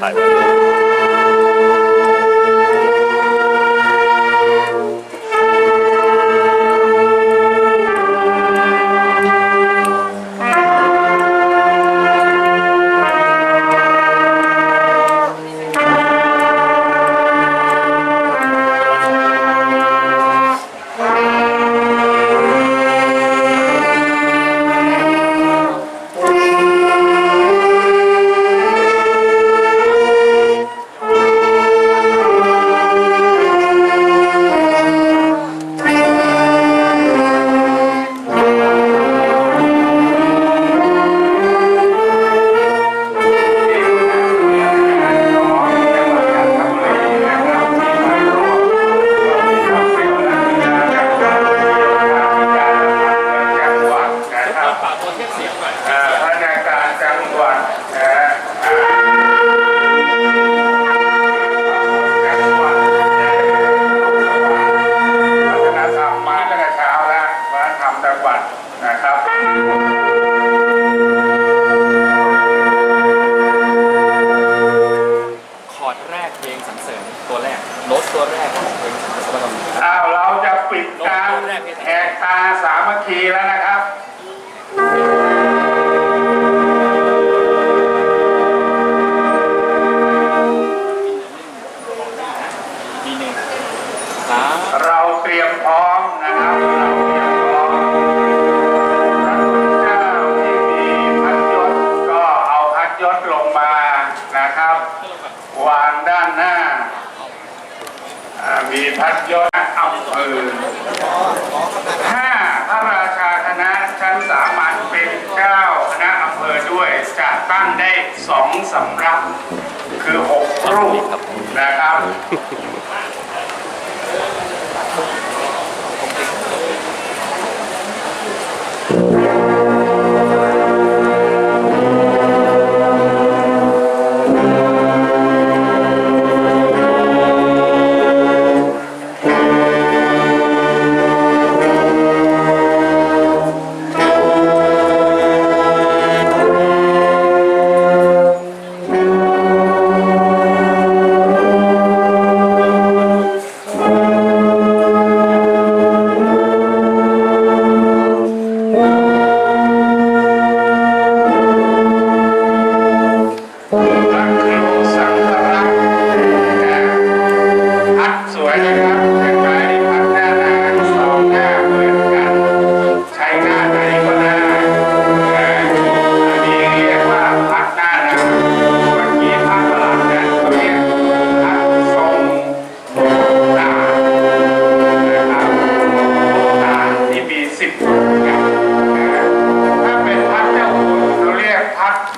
ถ่า นะครับคอร์ดแรกเพลงสรรเสริญตัวแรกโน้ตตัวแรกของเพลงสรรเสริญอ้าวเราจะปิดการแหกตาสามัคคีแล้วนะครับทีหนึ่งสามเราเตรียมพร้อมนะครับ วางด้านหน้า มีพัดย้อดอำเภอห้าพระราชาคณะชั้นสามัญเป็นเจ้าคณะอำเภอด้วยจะตั้งได้สองสำรับ คือหกรูปนะครับ Obrigado.